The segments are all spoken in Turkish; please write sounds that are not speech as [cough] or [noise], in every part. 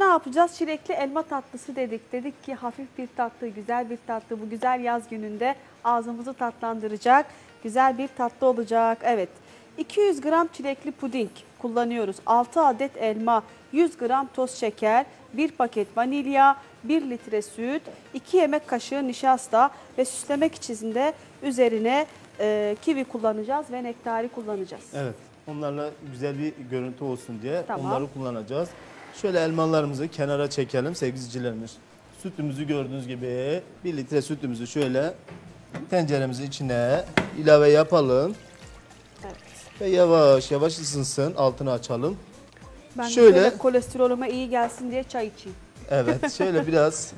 Ne yapacağız? Çilekli elma tatlısı dedik. Dedik ki hafif bir tatlı, güzel bir tatlı. Bu güzel yaz gününde ağzımızı tatlandıracak. Güzel bir tatlı olacak. Evet. 200 gram çilekli puding kullanıyoruz. 6 adet elma, 100 gram toz şeker, 1 paket vanilya, 1 litre süt, 2 yemek kaşığı nişasta ve süslemek için de üzerine e, kivi kullanacağız ve nektari kullanacağız. Evet. Onlarla güzel bir görüntü olsun diye Tamam. onları kullanacağız. Şöyle elmalarımızı kenara çekelim sevgilicilerimiz. Sütümüzü gördüğünüz gibi 1 litre sütümüzü şöyle tenceremizin içine ilave yapalım. Evet. Ve yavaş yavaş ısınsın. Altını açalım. Ben Şöyle- şöyle kolesterolüme iyi gelsin diye çay içeyim. Evet [laughs] şöyle biraz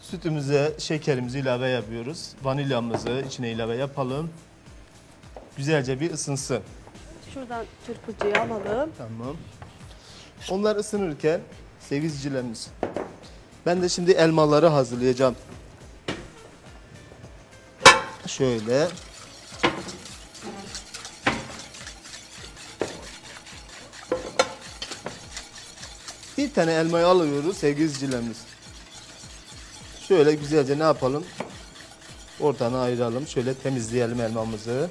sütümüze şekerimizi ilave yapıyoruz. Vanilyamızı içine ilave yapalım. Güzelce bir ısınsın. Şuradan çırpıcıyı alalım. Tamam. Onlar ısınırken sevgili ben de şimdi elmaları hazırlayacağım. Şöyle. Bir tane elmayı alıyoruz sevgili. Şöyle güzelce ne yapalım? Ortadan ayıralım. Şöyle temizleyelim elmamızı.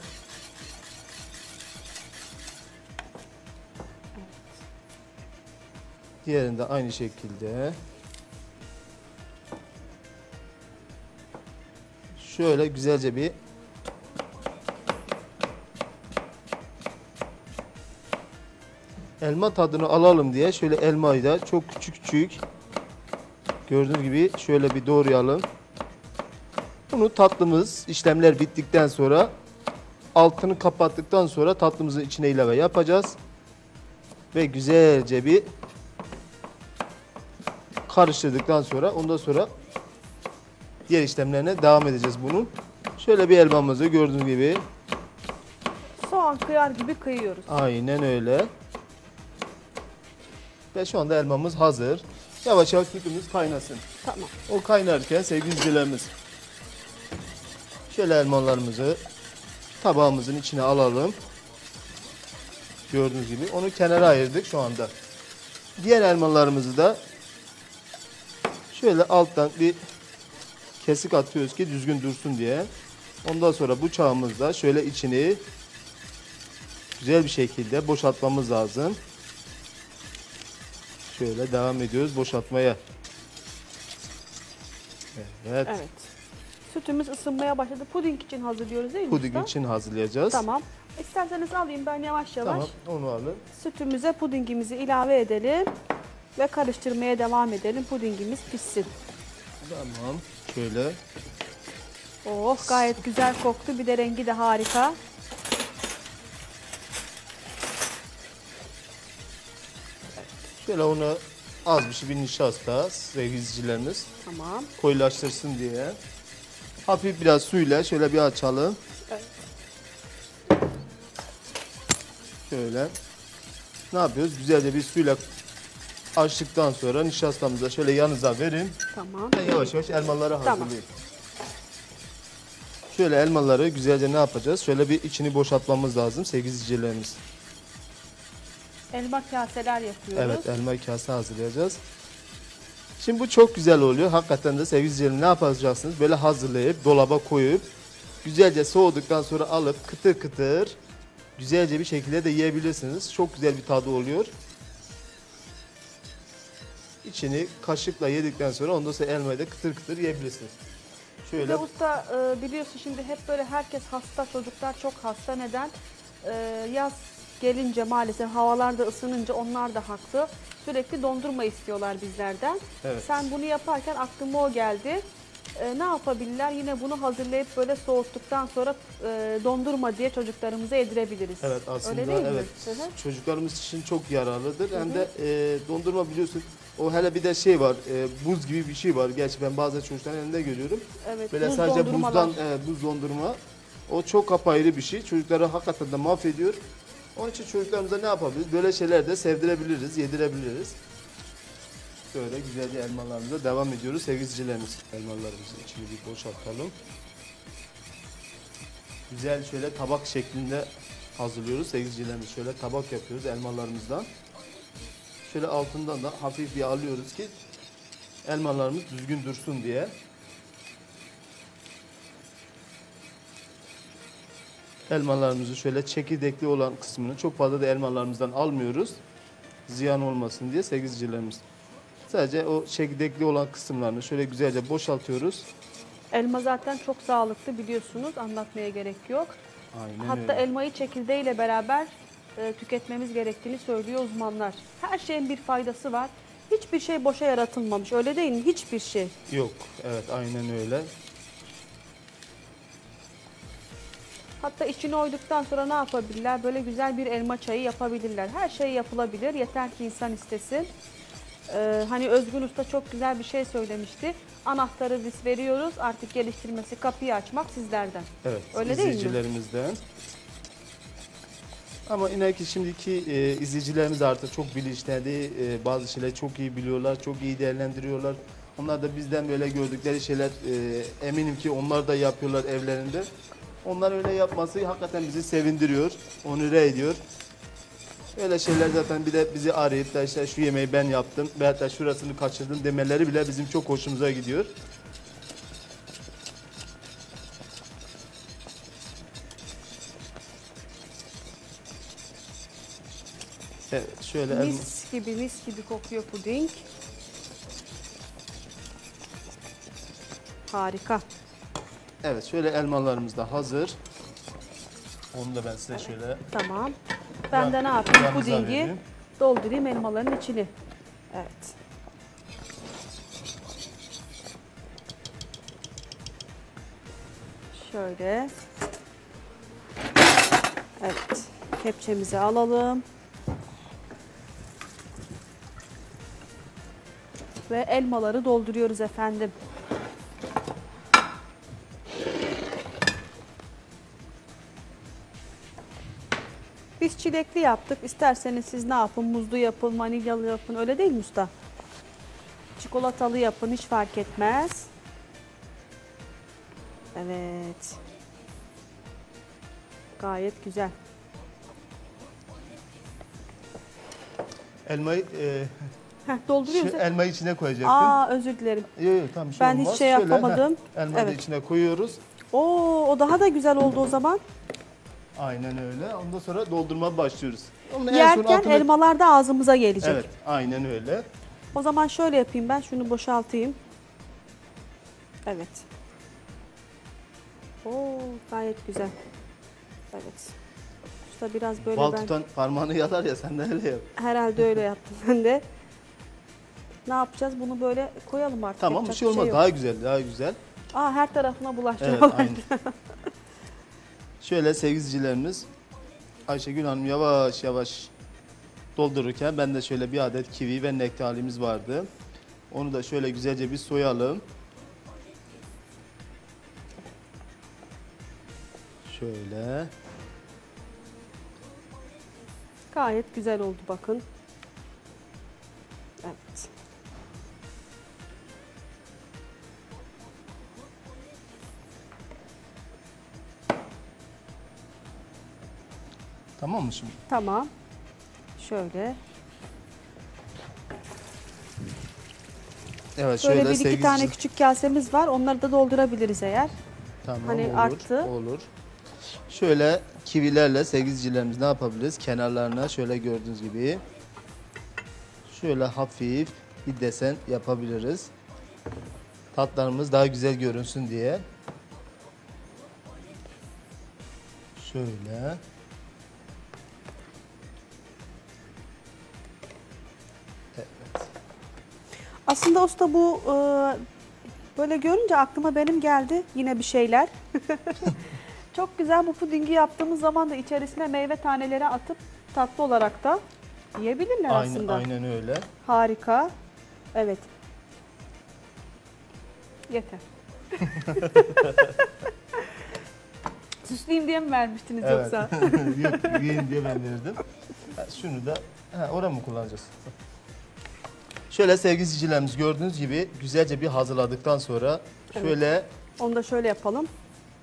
Diğerini de aynı şekilde. Şöyle güzelce bir elma tadını alalım diye şöyle elmayı da çok küçük küçük gördüğünüz gibi şöyle bir doğrayalım. Bunu tatlımız işlemler bittikten sonra altını kapattıktan sonra tatlımızın içine ilave yapacağız. Ve güzelce bir karıştırdıktan sonra ondan sonra diğer işlemlerine devam edeceğiz bunun. Şöyle bir elmamızı gördüğünüz gibi Soğan kıyar gibi kıyıyoruz. aynen öyle. Ve şu anda elmamız hazır. Yavaş yavaş sütümüz kaynasın. Tamam. O kaynarken sevgili izleyicilerimiz şöyle elmalarımızı tabağımızın içine alalım. Gördüğünüz gibi onu kenara ayırdık şu anda. Diğer elmalarımızı da şöyle alttan bir kesik atıyoruz ki düzgün dursun diye. Ondan sonra bıçağımızla şöyle içini güzel bir şekilde boşaltmamız lazım. Şöyle devam ediyoruz boşaltmaya. Evet. Evet. Sütümüz ısınmaya başladı. Puding için hazırlıyoruz değil mi Puding usta? için hazırlayacağız. Tamam. İsterseniz alayım ben yavaş yavaş. Tamam, onu alın. Sütümüze pudingimizi ilave edelim. Ve karıştırmaya devam edelim. Pudingimiz pişsin. Tamam. Şöyle. Oh gayet güzel koktu. Bir de rengi de harika. Şöyle onu az bir şey bir nişasta sevgili izleyicilerimiz Tamam. koyulaştırsın diye. Hafif biraz suyla şöyle bir açalım. Evet. Şöyle. Ne yapıyoruz? Güzelce bir suyla açtıktan sonra nişastamızı şöyle yanınıza verin. Tamam. Ben yavaş yavaş elmaları Tamam. Şöyle elmaları güzelce ne yapacağız? Şöyle bir içini boşaltmamız lazım sevgili izleyicilerimiz. Elma kaseler yapıyoruz. Evet elma kase hazırlayacağız. Şimdi bu çok güzel oluyor. Hakikaten de sevgili izleyicilerim ne yapacaksınız? Böyle hazırlayıp dolaba koyup güzelce soğuduktan sonra alıp kıtır kıtır güzelce bir şekilde de yiyebilirsiniz. Çok güzel bir tadı oluyor. İçini kaşıkla yedikten sonra ondan sonra elmayı da kıtır kıtır yiyebilirsiniz. Şöyle usta e, biliyorsun şimdi hep böyle herkes hasta, çocuklar çok hasta. Neden? E, yaz gelince maalesef havalar da ısınınca onlar da haklı. Sürekli dondurma istiyorlar bizlerden. Evet. Sen bunu yaparken aklıma o geldi. E, ne yapabilirler? Yine bunu hazırlayıp böyle soğuttuktan sonra e, dondurma diye çocuklarımıza yedirebiliriz. Evet aslında Öyle değil mi? evet Hı hı. çocuklarımız için çok yararlıdır. Hem de e, dondurma biliyorsun o hele bir de şey var e, buz gibi bir şey var. Gerçi ben bazı çocukların elinde görüyorum. Evet, Böyle buz sadece dondurmalar. buzdan e, buz dondurma. O çok apayrı bir şey. Çocukları hakikaten de mahvediyor. Onun için çocuklarımıza ne yapabiliriz? Böyle şeyler de sevdirebiliriz, yedirebiliriz. Böyle güzelce elmalarımıza devam ediyoruz sevgilicilerimiz. Elmalarımızın içini bir boşaltalım. Güzel şöyle tabak şeklinde hazırlıyoruz sevgilicilerimiz. Şöyle tabak yapıyoruz elmalarımızdan. Şöyle altından da hafif bir alıyoruz ki elmalarımız düzgün dursun diye. Elmalarımızı şöyle çekirdekli olan kısmını çok fazla da elmalarımızdan almıyoruz. Ziyan olmasın diye sevgilicilerimiz. Sadece o çekirdekli olan kısımlarını şöyle güzelce boşaltıyoruz. Elma zaten çok sağlıklı biliyorsunuz. Anlatmaya gerek yok. Aynen Hatta öyle. elmayı çekirdeğiyle beraber e, tüketmemiz gerektiğini söylüyor uzmanlar. Her şeyin bir faydası var. Hiçbir şey boşa yaratılmamış. Öyle değil mi? Hiçbir şey. Yok, evet aynen öyle. Hatta içine oyduktan sonra ne yapabilirler? Böyle güzel bir elma çayı yapabilirler. Her şey yapılabilir. Yeter ki insan istesin. Ee, hani Özgün Usta çok güzel bir şey söylemişti. Anahtarı biz veriyoruz. Artık geliştirmesi, kapıyı açmak sizlerden. Evet, Öyle değil mi? izleyicilerimizden. Ama inan ki şimdiki e, izleyicilerimiz artık çok bilinçli, e, bazı şeyleri çok iyi biliyorlar, çok iyi değerlendiriyorlar. Onlar da bizden böyle gördükleri şeyler e, eminim ki onlar da yapıyorlar evlerinde. Onlar öyle yapması hakikaten bizi sevindiriyor, onure ediyor. Öyle şeyler zaten bir de bizi arayıp da işte şu yemeği ben yaptım veyahut da şurasını kaçırdım demeleri bile bizim çok hoşumuza gidiyor. Evet, şöyle Mis gibi mis gibi kokuyor puding. Harika. Evet şöyle elmalarımız da hazır. Onu da ben size şöyle Tamam. Ben de ne yapayım? Yanınıza Pudingi vereyim. doldurayım elmaların içini. Evet. Şöyle. Evet. Kepçemizi alalım. Ve elmaları dolduruyoruz efendim. Çilekli yaptık. İsterseniz siz ne yapın? Muzlu yapın, vanilyalı yapın. Öyle değil mi usta? Çikolatalı yapın. Hiç fark etmez. Evet. Gayet güzel. elmayı e, Heh, şu dolduruyoruz. elmayı içine koyacaktım. Aa özür dilerim. Yok yok tamam bir şey Ben hiç olmaz. şey Şöyle, yapamadım. heh, elmayı da Evet. içine koyuyoruz. Oo o daha da güzel oldu o zaman. Aynen öyle. Ondan sonra doldurma başlıyoruz. Onun en son Yerken altına- elmalar da ağzımıza gelecek. Evet aynen öyle. O zaman şöyle yapayım ben şunu boşaltayım. Evet. Oo gayet güzel. Evet. Usta biraz böyle Bal ben tutan parmağını yalar ya sen de öyle yap. herhalde öyle yaptım ben de. Ne yapacağız? Bunu böyle koyalım artık. Tamam bir Yapacak şey olmaz. yok. daha güzel daha güzel. Aa her tarafına. Evet aynen. [laughs] Şöyle sevgilicilerimiz Ayşegül Hanım yavaş yavaş doldururken ben de şöyle bir adet kivi ve nektarimiz vardı. Onu da şöyle güzelce bir soyalım. Şöyle. Gayet güzel oldu bakın. Evet. Tamam mı şimdi? Tamam. Şöyle. Evet Böyle şöyle bir iki sevgili tane izleyiciler- küçük kasemiz var. Onları da doldurabiliriz eğer. Tamam Hani olur, arttı. Olur. Şöyle kivilerle sevgilicilerimiz ne yapabiliriz? Kenarlarına şöyle gördüğünüz gibi şöyle hafif bir desen yapabiliriz. Tatlarımız daha güzel görünsün diye. Şöyle. Aslında usta bu e, Böyle görünce aklıma benim geldi yine bir şeyler. [laughs] Çok güzel bu pudingi yaptığımız zaman da içerisine meyve taneleri atıp tatlı olarak da yiyebilirler Aynen, aslında. aynen öyle. Harika. Evet. Yeter. [laughs] Süsleyeyim diye mi vermiştiniz Evet. yoksa? [laughs] Yok, yiyin diye ben verdim. Ha, Şunu da ha, oraya mı kullanacağız? Şöyle sevgili izleyicilerimiz gördüğünüz gibi güzelce bir hazırladıktan sonra şöyle Onu da şöyle yapalım.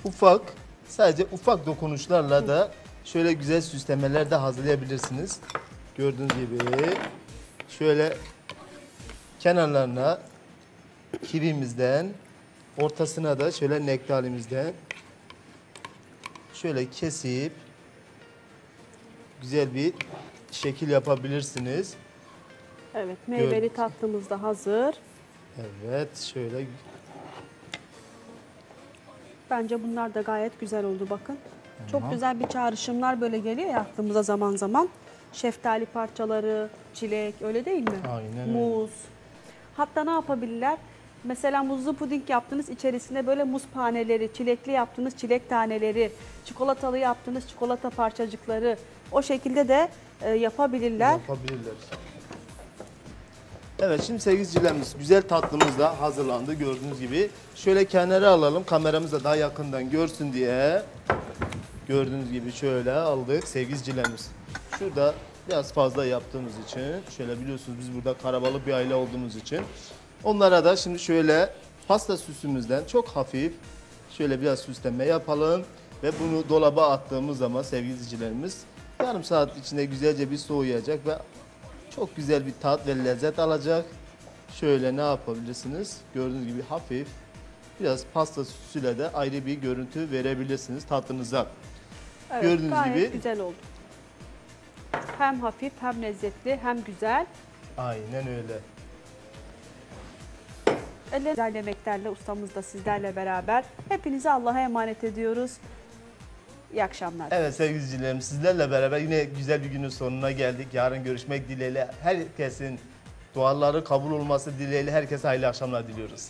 ufak sadece ufak dokunuşlarla da şöyle güzel süslemeler de hazırlayabilirsiniz. Gördüğünüz gibi şöyle kenarlarına kivimizden ortasına da şöyle nektarimizden şöyle kesip güzel bir şekil yapabilirsiniz. Evet, meyveli Gördüm. tatlımız da hazır. Evet şöyle Bence bunlar da gayet güzel oldu bakın. Çok güzel bir çağrışımlar böyle geliyor ya aklımıza zaman zaman. Şeftali parçaları, çilek öyle değil mi? Aynen. Muz. Hatta ne yapabilirler? Mesela muzlu puding yaptınız içerisine böyle muz paneleri, çilekli yaptığınız çilek taneleri, çikolatalı yaptığınız çikolata parçacıkları o şekilde de e, yapabilirler. yapabilirler. Evet şimdi sevgili izleyicilerimiz güzel tatlımız da hazırlandı gördüğünüz gibi. Şöyle kenara alalım kameramız da daha yakından görsün diye. Gördüğünüz gibi şöyle aldık sevgili izleyicilerimiz. Şurada biraz fazla yaptığımız için şöyle biliyorsunuz biz burada karabalık bir aile olduğumuz için. Onlara da şimdi şöyle pasta süsümüzden çok hafif şöyle biraz süsleme yapalım. Ve bunu dolaba attığımız zaman sevgili izleyicilerimiz yarım saat içinde güzelce bir soğuyacak ve çok güzel bir tat ve lezzet alacak. Şöyle ne yapabilirsiniz? Gördüğünüz gibi hafif biraz pasta süsüyle de ayrı bir görüntü verebilirsiniz tatlınıza. Evet, Gördüğünüz gayet gibi- güzel oldu. Hem hafif hem lezzetli hem güzel. Aynen öyle. Güzel yemeklerle ustamız da sizlerle beraber. Hepinizi Allah'a emanet ediyoruz. İyi akşamlar. Evet sevgili izleyicilerim sizlerle beraber yine güzel bir günün sonuna geldik. Yarın görüşmek dileğiyle herkesin duaları kabul olması dileğiyle herkese hayırlı akşamlar diliyoruz.